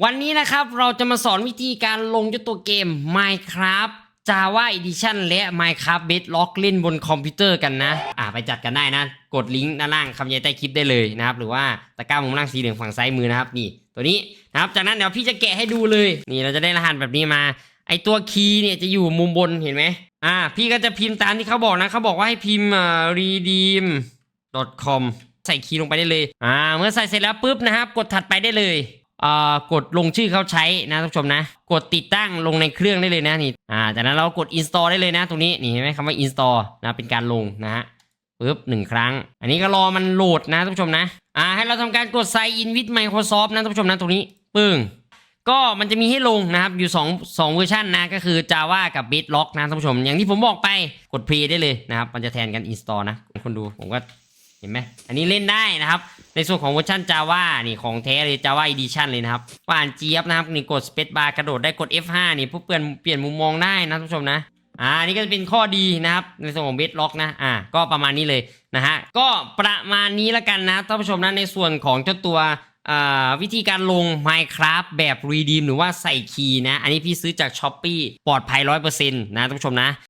วันนี้นะครับเราจะมาสอนวิธีการลงเจ้าตัวเกม Minecraft Java Edition และ Minecraft Bedrock เล่นบนคอมพิวเตอร์กันนะ อ่าไปจัดกันได้นะ กดลิงก์ด้านล่างคำยันใต้คลิปได้เลยนะครับ หรือว่าตะกร้ามุมล่างสีเหลืองฝั่งซ้ายมือนะครับ นี่ ตัวนี้นะครับ จากนั้นเดี๋ยวพี่จะแกะให้ดูเลย นี่เราจะได้รหัสแบบนี้มา ไอตัวคีย์เนี่ยจะอยู่มุมบนเห็นไหมอ่า พี่ก็จะพิมพ์ตามที่เขาบอกนะเขาบอกว่าให้พิมพ์ redeem com ใส่คีย์ลงไปได้เลย อ่า เมื่อใส่เสร็จแล้วปุ๊บนะครับ กดถัดไปได้เลย กดลงชื่อเขาใช้นะท่านผู้ชมนะ กดติดตั้งลงในเครื่องได้เลยนะนี่อ่าจากนั้นเรากด install ได้เลยนะ ตรงนี้นี่เห็นไหมคำว่า install นะเป็นการลงนะฮะปึ๊บหนึ่งครั้ง อันนี้ก็รอมันโหลดนะท่านผู้ชมนะอ่าให้เราทำการกด sign in with Microsoft นะท่านผู้ชมนะตรงนี้ปึ้งก็มันจะมีให้ลงนะครับอยู่2 2เวอร์ชันนะก็คือ Java กับ Bedrock นะท่านผู้ชม อย่างที่ผมบอกไปกด play ได้เลยนะครับ มันจะแทนกัน install นะคนดูผมก็เห็นไหมอันนี้เล่นได้นะครับ ในส่วนของเวอร์ชัน Java นี่ของแท้เลย Java Edition เลยนะครับป่านเจี๊ยบนะครับนี่กด Space Bar กระโดดได้กด F5 นี่เพื่อเปลี่ยนเปลี่ยนมุมมองได้นะท่านผู้ชมนะอ่านี่ก็จะเป็นข้อดีนะครับ ในส่วนของ Bedrock นะอ่าก็ประมาณนี้เลยนะฮะก็ประมาณนี้ละกันนะท่านผู้ชมนะในส่วนของเจ้าตัวอ่าวิธีการลง Minecraft แบบ Redeem หรือว่าใส่คีย์นะ อันนี้พี่ซื้อจาก s h อ p e e ปลอดภัย 100%นะท่านผู้ชมนะ